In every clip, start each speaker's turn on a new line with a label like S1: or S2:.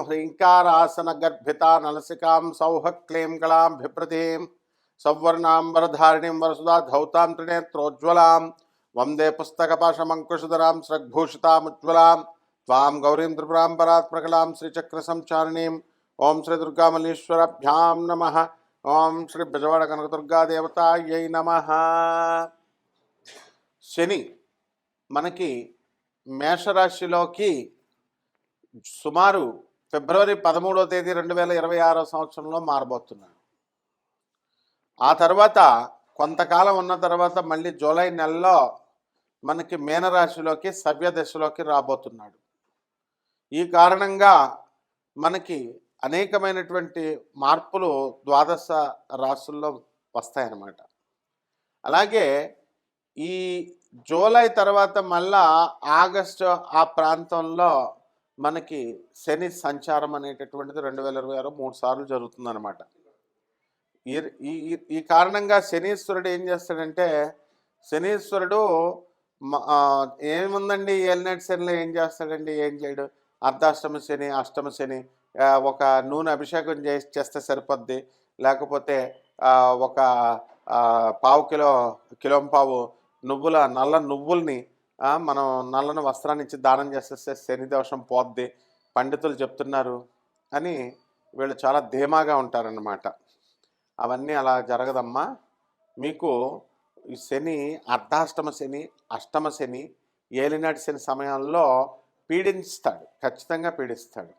S1: హ్రీంకారాసన గర్భిత నలసికాం సౌహ క్లీం కళాం బిభ్రతీం సౌవర్ణాంబరధారిణీం వరసుదా ధౌతాం త్రినేత్రోజ్వలాం వందే పుస్తకపాశమంకుశధరాం స్రగ్భూషితాముజ్వలాం త్వాం గౌరీం త్రిపురాం పరాత్మకలాం శ్రీచక్ర సంచారిణీం ఓం శ్రీ దుర్గామల్లీశ్వరభ్యాం నమ ఓం శ్రీ బెజవాడ కనకదుర్గాదేవతాయై నమ శని మనకి మేషరాశిలోకి సుమారు ఫిబ్రవరి పదమూడవ తేదీ రెండు వేల ఇరవై ఆరో సంవత్సరంలో మారబోతున్నాడు. ఆ తర్వాత కొంతకాలం ఉన్న తర్వాత మళ్ళీ జూలై నెలలో మనకి మీనరాశిలోకి సవ్య దశలోకి రాబోతున్నాడు. ఈ కారణంగా మనకి అనేకమైనటువంటి మార్పులు ద్వాదశ రాశుల్లో వస్తాయన్నమాట. అలాగే ఈ జూలై తర్వాత మళ్ళా ఆగస్టు ఆ ప్రాంతంలో మనకి శని సంచారం అనేటటువంటిది రెండు వేల ఇరవై ఆరు మూడు సార్లు జరుగుతుందన్నమాట. ఈ ఈ ఈ కారణంగా శనీశ్వరుడు ఏం చేస్తాడంటే శనీశ్వరుడు ఏముందండి ఏలినటి శనిలో ఏం చేస్తాడండి? ఏం చేయడు? అర్ధాష్టమ శని అష్టమ శని ఒక నూనె అభిషేకం చేస్తే సరిపోద్ది. లేకపోతే ఒక పావు కిలో కిలో పావు నువ్వుల నల్ల నువ్వుల్ని మనం నల్లని వస్త్రాన్ని ఇచ్చి దానం చేసేస్తే శని దోషం పోద్ది పండితులు చెప్తున్నారు అని వీళ్ళు చాలా ధీమాగా ఉంటారన్నమాట. అవన్నీ అలా జరగదమ్మా. మీకు ఈ శని అర్ధాష్టమ శని అష్టమ శని ఏలినాటి శని సమయంలో పీడిస్తాడు ఖచ్చితంగా పీడిస్తాడు.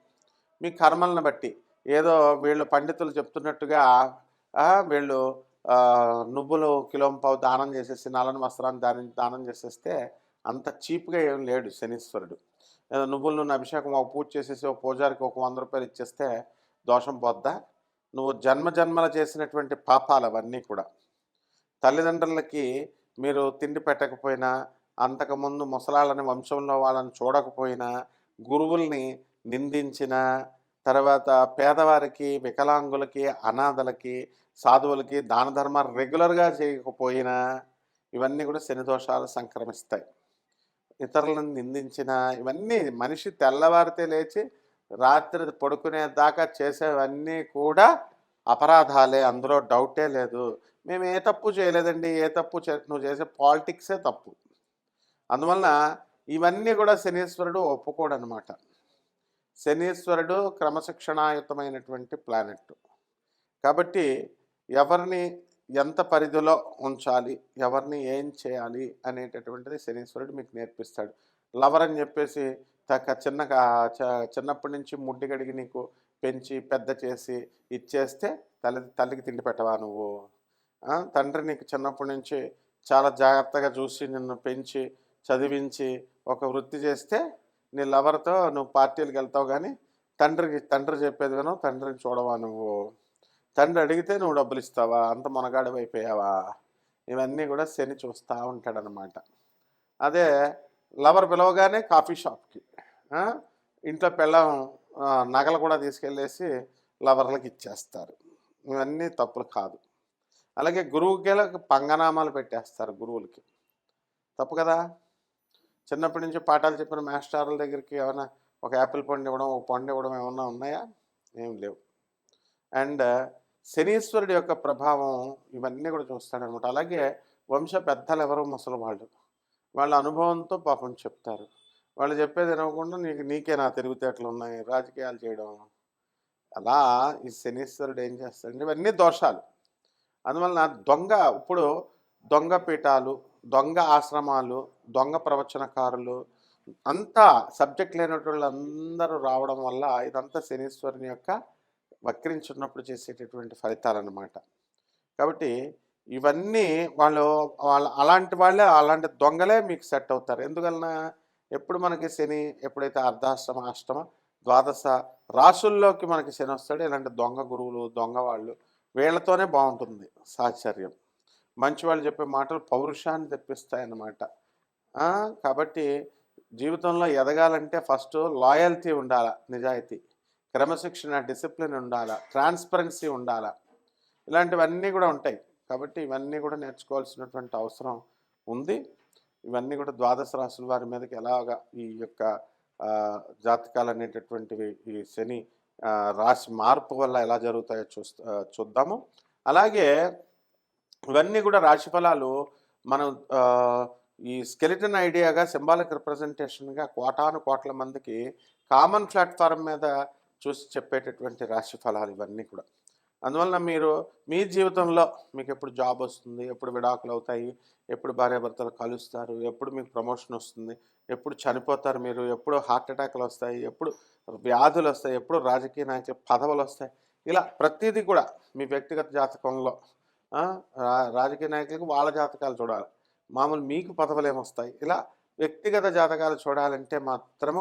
S1: మీ కర్మలను బట్టి ఏదో వీళ్ళు పండితులు చెప్తున్నట్టుగా వీళ్ళు నువ్వులు నువ్వులు కిలోంపావు దానం చేసేసి నల్లని వస్త్రాన్ని దానం దానం చేసేస్తే అంత చీప్గా ఏం లేడు శనీశ్వరుడు. ఏదో నువ్వులు నూనె అభిషేకం ఒక పూజ చేసేసి ఒక పూజారికి ఒక వంద రూపాయలు ఇచ్చేస్తే దోషం పోద్దా? నువ్వు జన్మ జన్మల చేసినటువంటి పాపాలు అవన్నీ కూడా. తల్లిదండ్రులకి మీరు తిండి పెట్టకపోయినా అంతకుముందు ముసలాళ్ళని వంశంలో వాళ్ళని చూడకపోయినా గురువుల్ని నిందించిన తర్వాత పేదవారికి వికలాంగులకి అనాథలకి సాధువులకి దాన ధర్మాలు రెగ్యులర్గా చేయకపోయినా ఇవన్నీ కూడా శని దోషాలు సంక్రమిస్తాయి. ఇతరులను నిందించిన ఇవన్నీ మనిషి తెల్లవారితే లేచి రాత్రి పడుకునే దాకా చేసేవన్నీ కూడా అపరాధాలే. అందులో డౌటే లేదు. మేము ఏ తప్పు చేయలేదండి ఏ తప్పు నువ్వు చేసే పాలిటిక్సే తప్పు. అందువలన ఇవన్నీ కూడా శనీశ్వరుడు ఒప్పుకోడు అనమాట శనీశ్వరుడు క్రమశిక్షణాయుతమైనటువంటి ప్లానెట్ కాబట్టి ఎవరిని ఎంత పరిధిలో ఉంచాలి ఎవరిని ఏం చేయాలి అనేటటువంటిది శనీశ్వరుడు మీకు నేర్పిస్తాడు. లవర్ అని చెప్పేసి తక్క చిన్న చిన్నప్పటి నుంచి ముడ్డి గడిగి నీకు పెంచి పెద్ద చేసి ఇచ్చేస్తే తల్లి తల్లికి తిండి పెట్టవా నువ్వు? తండ్రి నీకు చిన్నప్పటి నుంచి చాలా జాగ్రత్తగా చూసి నిన్ను పెంచి చదివించి ఒక వృత్తి చేస్తే నీ లవర్తో నువ్వు పార్టీలకు వెళ్తావు కానీ తండ్రికి తండ్రి చెప్పేది వినవు తండ్రిని చూడవా నువ్వు? తండ్రి అడిగితే నువ్వు డబ్బులు ఇస్తావా అంత మునగాడు అయిపోయావా ఇవన్నీ కూడా శని చూస్తూ ఉంటాడనమాట. అదే లవర్ పిలవగానే కాఫీ షాప్కి ఇంట్లో పిల్లం నగలు కూడా తీసుకెళ్ళేసి లవర్లకు ఇచ్చేస్తారు. ఇవన్నీ తప్పులు కాదు. అలాగే గురువుకి పంగనామాలు పెట్టేస్తారు గురువులకి. తప్పు కదా? చిన్నప్పటి నుంచి పాఠాలు చెప్పిన మాస్టర్ల దగ్గరికి ఏమైనా ఒక యాపిల్ పండు ఇవ్వడం ఒక పండు ఇవ్వడం ఏమన్నా ఉన్నాయా? ఏం లేవు. అండ్ శనీశ్వరుడి యొక్క ప్రభావం ఇవన్నీ కూడా చూస్తాడనమాట అలాగే వంశ పెద్దలు ఎవరు ముసలి వాళ్ళు. వాళ్ళ అనుభవంతో పాపం చెప్తారు. వాళ్ళు చెప్పేది వినకుండా నీకు నీకే నా తెలివితేటలు ఉన్నాయి రాజకీయాలు చేయడం. అలా ఈ శనీశ్వరుడు ఏం చేస్తాడంటే ఇవన్నీ దోషాలు. అందువలన దొంగ ఇప్పుడు దొంగ పీఠాలు దొంగ ఆశ్రమాలు దొంగ ప్రవచనకారులు అంతా సబ్జెక్ట్ లేనటువంటి అందరూ రావడం వల్ల ఇదంతా శనీశ్వరుని యొక్క వక్రించున్నప్పుడు చేసేటటువంటి ఫలితాలన్నమాట. కాబట్టి ఇవన్నీ వాళ్ళు వాళ్ళ అలాంటి వాళ్ళే అలాంటి దొంగలే మీకు సెట్ అవుతారు. ఎందువలన ఎప్పుడు మనకి శని ఎప్పుడైతే అర్ధాష్టమ అష్టమ ద్వాదశ రాసుల్లోకి మనకి శని వస్తాడు ఇలాంటి దొంగ గురువులు దొంగ వాళ్ళు వీళ్ళతోనే బాగుంటుంది సాహచర్యం మంచి వాళ్ళు చెప్పే మాటలు పౌరుషాన్ని తెప్పిస్తాయన్నమాట. కాబట్టి జీవితంలో ఎదగాలంటే ఫస్ట్ లాయల్టీ ఉండాలి నిజాయితీ. క్రమశిక్షణ డిసిప్లిన్ ఉండాలా? ట్రాన్స్పరెన్సీ ఉండాలా? ఇలాంటివన్నీ కూడా ఉంటాయి. కాబట్టి ఇవన్నీ కూడా నేర్చుకోవాల్సినటువంటి అవసరం ఉంది. ఇవన్నీ కూడా ద్వాదశ రాసుల వారి మీదకి ఎలాగా ఈ యొక్క జాతకాలు అనేటటువంటివి ఈ శని రాశి మార్పు వల్ల ఎలా జరుగుతాయో చూస్తా చూద్దాము. అలాగే ఇవన్నీ కూడా రాశి ఫలాలు మనం ఈ స్కెలిటన్ ఐడియాగా సింబాలిక్ రిప్రజెంటేషన్గా కోటాను కోట్ల మందికి కామన్ ప్లాట్ఫారం మీద చూసి చెప్పేటటువంటి రాశి ఫలాలు ఇవన్నీ కూడా. అందువలన మీరు మీ జీవితంలో మీకు ఎప్పుడు జాబ్ వస్తుంది ఎప్పుడు విడాకులు అవుతాయి ఎప్పుడు భార్యాభర్తలు కలుస్తారు ఎప్పుడు మీకు ప్రమోషన్ వస్తుంది ఎప్పుడు చనిపోతారు మీరు ఎప్పుడు హార్ట్ అటాక్లు వస్తాయి ఎప్పుడు వ్యాధులు వస్తాయి ఎప్పుడు రాజకీయ నాయకులు పదవులు వస్తాయి. ఇలా ప్రతిదీ కూడా మీ వ్యక్తిగత జాతకంలో రా- రాజకీయ నాయకులకు వాళ్ళ జాతకాలు చూడాలి. మామూలు మీకు పదవులు ఏమొస్తాయి ఇలా వ్యక్తిగత జాతకాలు చూడాలంటే మాత్రము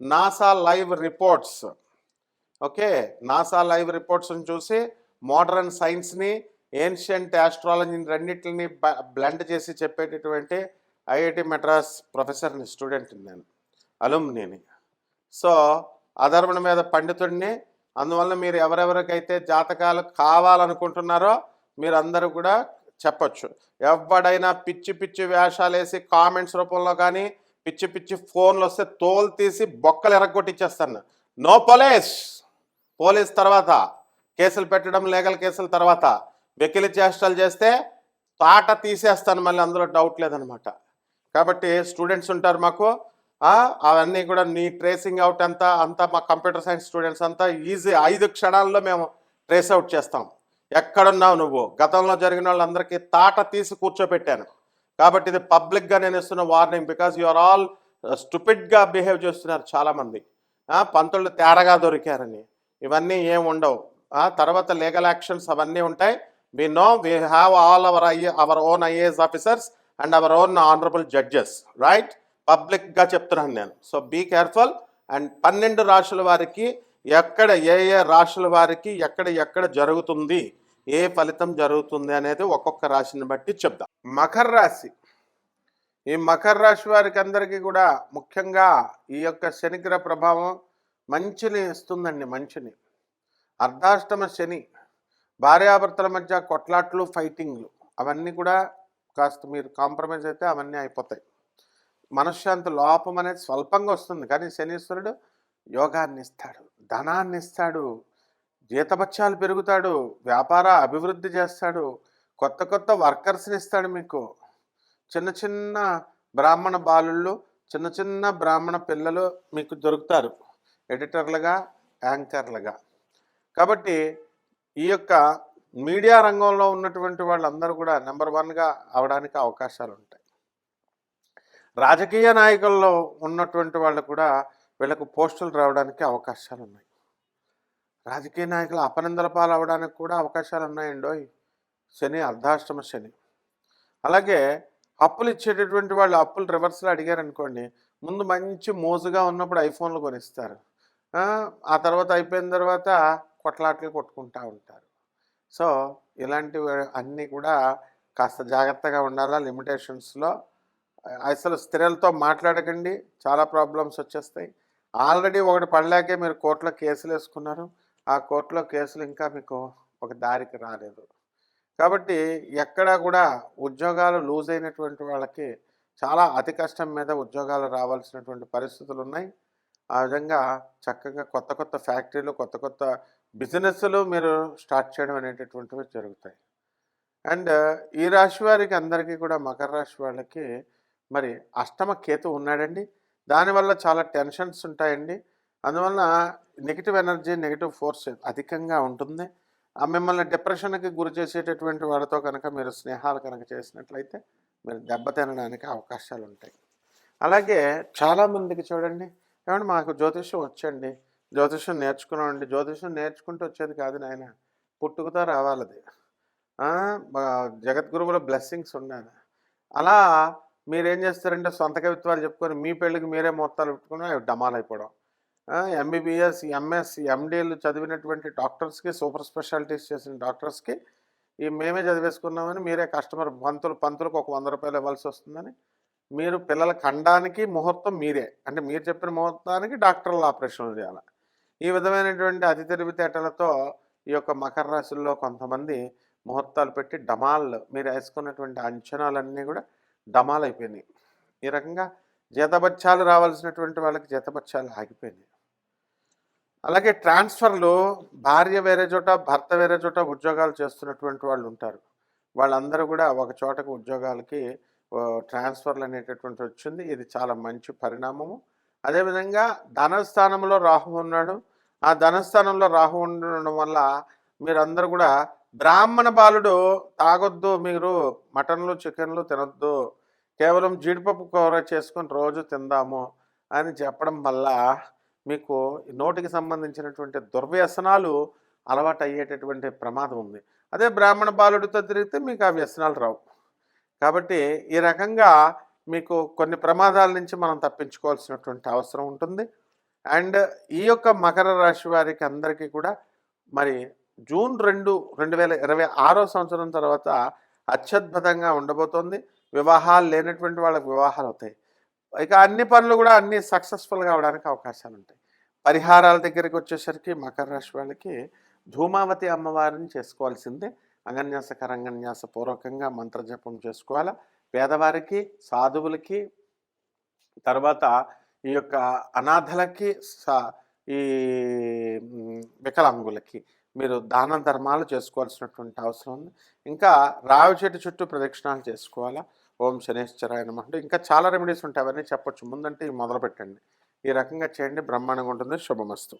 S1: NASA live reports. Okay NASA live రిపోర్ట్స్ని చూసి మోడర్న్ సైన్స్ని ఏన్షియంట్ ఆస్ట్రాలజీని రెండింటిని బ్లెండ్ చేసి చెప్పేటటువంటి ఐఐటి మెడ్రాస్ ప్రొఫెసర్ని స్టూడెంట్ నేను అలుమ్నీని సో అధర్మణ మీద పండితుడిని అందువల్ల మీరు ఎవరెవరికైతే జాతకాలు కావాలనుకుంటున్నారో మీరు అందరూ కూడా చెప్పచ్చు. ఎవడైనా పిచ్చి పిచ్చి వేషాలు వేసి కామెంట్స్ రూపంలో కానీ పిచ్చి పిచ్చి ఫోన్లు వస్తే తోలు తీసి బొక్కలు ఎరగొట్టిచ్చేస్తాను నో పోలీస్! పోలీస్ తర్వాత కేసులు పెట్టడం లీగల్ కేసుల తర్వాత వెకిలి చేష్టలు చేస్తే తాట తీసేస్తాను మళ్ళీ అందులో డౌట్ లేదనమాట. కాబట్టి స్టూడెంట్స్ ఉంటారు మాకు. అవన్నీ కూడా నీ ట్రేసింగ్ అవుట్ అంతా అంతా మా కంప్యూటర్ సైన్స్ స్టూడెంట్స్ అంతా ఈజీ ఐదు క్షణాల్లో మేము ట్రేస్ అవుట్ చేస్తాం. ఎక్కడున్నావు నువ్వు? గతంలో జరిగిన వాళ్ళందరికీ తాట తీసి కూర్చోపెట్టాను. కాబట్టి ఇది పబ్లిక్గా నేను ఇస్తున్న warning because you are all స్టూపిడ్గా behave చేస్తున్నారు చాలామంది. పంతులు తేడాగా దొరికారని. ఇవన్నీ ఏం ఉండవు. తర్వాత లీగల్ యాక్షన్స్ అవన్నీ ఉంటాయి. We know we have all our I our own IAS officers and our own honourable judges right పబ్లిక్గా చెప్తున్నాను నేను. సో బీ కేర్ఫుల్ అండ్ పన్నెండు రాశుల వారికి ఎక్కడ ఏ ఏ రాశుల వారికి ఎక్కడ ఎక్కడ జరుగుతుంది ఏ ఫలితం జరుగుతుంది అనేది ఒక్కొక్క రాశిని బట్టి చెప్దాం. మకర రాశి. ఈ మకర రాశి వారికి అందరికీ కూడా ముఖ్యంగా ఈ యొక్క శనిగ్రహ ప్రభావం మంచిని ఇస్తుందండి మంచిని. అర్ధాష్టమ శని భార్యాభర్తల మధ్య కొట్లాట్లు ఫైటింగ్లు అవన్నీ కూడా కాస్త మీరు కాంప్రమైజ్ అయితే అవన్నీ అయిపోతాయి. మనశ్శాంతి లోపం అనేది స్వల్పంగా వస్తుంది. కానీ శనీశ్వరుడు యోగాన్ని ఇస్తాడు ధనాన్ని ఇస్తాడు జీతభత్యాలు పెరుగుతాడు వ్యాపార అభివృద్ధి చేస్తాడు కొత్త కొత్త వర్కర్స్ని ఇస్తాడు మీకు. చిన్న చిన్న బ్రాహ్మణ బాలుళ్ళు చిన్న చిన్న బ్రాహ్మణ పిల్లలు మీకు దొరుకుతారు. ఎడిటర్లుగా యాంకర్లుగా. కాబట్టి ఈ యొక్క మీడియా రంగంలో ఉన్నటువంటి వాళ్ళందరూ కూడా నెంబర్ వన్గా అవడానికి అవకాశాలు ఉంటాయి. రాజకీయ నాయకుల్లో ఉన్నటువంటి వాళ్ళు కూడా వీళ్ళకు పోస్టులు రావడానికి అవకాశాలు ఉన్నాయి రాజకీయ నాయకులు అపనిందల పాలు అవడానికి కూడా అవకాశాలు ఉన్నాయండోయ్ శని అర్ధాష్టమ శని. అలాగే అప్పులు ఇచ్చేటటువంటి వాళ్ళు అప్పులు రివర్స్లో అడిగారు అనుకోండి ముందు మంచి మోజుగా ఉన్నప్పుడు ఐఫోన్లు కొనిస్తారు. ఆ, తర్వాత అయిపోయిన తర్వాత కొట్లాట్లు కొట్టుకుంటూ ఉంటారు. సో ఇలాంటివి అన్నీ కూడా కాస్త జాగ్రత్తగా ఉండాలా లిమిటేషన్స్లో. అసలు స్త్రీలతో మాట్లాడకండి చాలా ప్రాబ్లమ్స్ వచ్చేస్తాయి. ఆల్రెడీ ఒకటి పడలేకే మీరు కోర్టులో కేసులు వేసుకున్నారు ఆ కోర్టులో కేసులు ఇంకా మీకు ఒక దారికి రాలేదు. కాబట్టి ఎక్కడా కూడా ఉద్యోగాలు లూజ్ అయినటువంటి వాళ్ళకి చాలా అతి కష్టం మీద ఉద్యోగాలు రావాల్సినటువంటి పరిస్థితులు ఉన్నాయి ఆ విధంగా చక్కగా కొత్త కొత్త ఫ్యాక్టరీలు కొత్త కొత్త బిజినెస్లు మీరు స్టార్ట్ చేయడం అనేటటువంటివి జరుగుతాయి. అండ్ ఈ రాశి వారికి అందరికీ కూడా మకర రాశి వాళ్ళకి మరి అష్టమ కేతు ఉన్నాడండి. దానివల్ల చాలా టెన్షన్స్ ఉంటాయండి. అందువలన నెగిటివ్ ఎనర్జీ నెగిటివ్ ఫోర్స్ అధికంగా ఉంటుంది. మిమ్మల్ని డిప్రెషన్కి గురి చేసేటటువంటి వాడితో కనుక మీరు స్నేహాలు కనుక చేసినట్లయితే మీరు దెబ్బతినడానికి అవకాశాలు ఉంటాయి అలాగే చాలామందికి చూడండి ఏమంటే మాకు జ్యోతిష్యం వచ్చండి జ్యోతిష్యం నేర్చుకున్నామండి జ్యోతిష్యం నేర్చుకుంటూ వచ్చేది కాదు నాయన పుట్టుకతో రావాలది. ఆ, జగద్గురువుల బ్లెస్సింగ్స్ ఉండాలి అలా మీరేం చేస్తారంటే సొంత కవిత్వాలు చెప్పుకొని మీ పెళ్ళికి మీరే మొత్తాలు పెట్టుకుని అవి డమాలైపోవడం. అయిపోవడం ఎంబీబీఎస్ ఎంఎస్ ఎండీలు చదివినటువంటి డాక్టర్స్కి సూపర్ స్పెషాలిటీస్ చేసిన డాక్టర్స్కి ఈ మేమే చదివేసుకున్నామని మీరే కస్టమర్ పంతులు పంతులకు ఒక వంద రూపాయలు ఇవ్వాల్సి వస్తుందని మీరు పిల్లల ఖండానికి ముహూర్తం మీరే అంటే మీరు చెప్పిన ముహూర్తానికి డాక్టర్లు ఆపరేషన్లు చేయాలి. ఈ విధమైనటువంటి అతి తెలివితేటలతో ఈ యొక్క మకర రాశుల్లో కొంతమంది ముహూర్తాలు పెట్టి డమాల్ మీరు వేసుకున్నటువంటి అంచనాలన్నీ కూడా డమాల్ అయిపోయినాయి ఈ రకంగా జీతబత్యాలు రావాల్సినటువంటి వాళ్ళకి జీతబత్యాలు ఆగిపోయినాయి. అలాగే ట్రాన్స్ఫర్లు భార్య వేరే చోట భర్త వేరే చోట ఉద్యోగాలు చేస్తున్నటువంటి వాళ్ళు ఉంటారు. వాళ్ళందరూ కూడా ఒక చోటకు ఉద్యోగాలకి ట్రాన్స్ఫర్లు అనేటటువంటి వచ్చింది. ఇది చాలా మంచి పరిణామము. అదేవిధంగా ధనస్థానంలో రాహు ఉన్నాడు. ఆ ధనస్థానంలో రాహు ఉండడం వల్ల మీరందరూ కూడా బ్రాహ్మణ బాలుడు తాగొద్దు మీరు మటన్లు చికెన్లు తినొద్దు కేవలం జీడిపప్పు కూర చేసుకొని రోజు తిందాము అని చెప్పడం వల్ల మీకు నోటికి సంబంధించినటువంటి దుర్వ్యసనాలు అలవాటు అయ్యేటటువంటి ప్రమాదం ఉంది. అదే బ్రాహ్మణ బాలుడితో తిరిగితే మీకు ఆ వ్యసనాలు రావు. కాబట్టి ఈ రకంగా మీకు కొన్ని ప్రమాదాల నుంచి మనం తప్పించుకోవాల్సినటువంటి అవసరం ఉంటుంది. అండ్ ఈ యొక్క మకర రాశి వారికి అందరికీ కూడా మరి జూన్ రెండు రెండు వేల ఇరవై ఆరో సంవత్సరం తర్వాత అత్యద్భుతంగా ఉండబోతోంది. వివాహాలు లేనటువంటి వాళ్ళకి వివాహాలు అవుతాయి. ఇక అన్ని పనులు కూడా అన్ని సక్సెస్ఫుల్గా కావడానికి అవకాశాలు ఉంటాయి పరిహారాల దగ్గరికి వచ్చేసరికి మకర రాశి వాళ్ళకి ధూమావతి అమ్మవారిని చేసుకోవాల్సిందే. అంగన్యాస కరంగన్యాస పూర్వకంగా మంత్రజపం చేసుకోవాలా? పేదవారికి సాధువులకి తర్వాత ఈ యొక్క అనాథలకి స- ఈ వికలాంగులకి మీరు దాన ధర్మాలు చేసుకోవాల్సినటువంటి అవసరం ఉంది. ఇంకా రావి చెట్టు చుట్టూ ప్రదక్షిణాలు చేసుకోవాలా? ఓం శనేశ్వరాయ నమ అంటే ఇంకా చాలా రెమెడీస్ ఉంటాయి. అవన్నీ చెప్పొచ్చు. ముందంటే ఇవి మొదలు పెట్టండి ఈ రకంగా చేయండి. బ్రహ్మాండంగా ఉంటుంది. శుభమస్తు.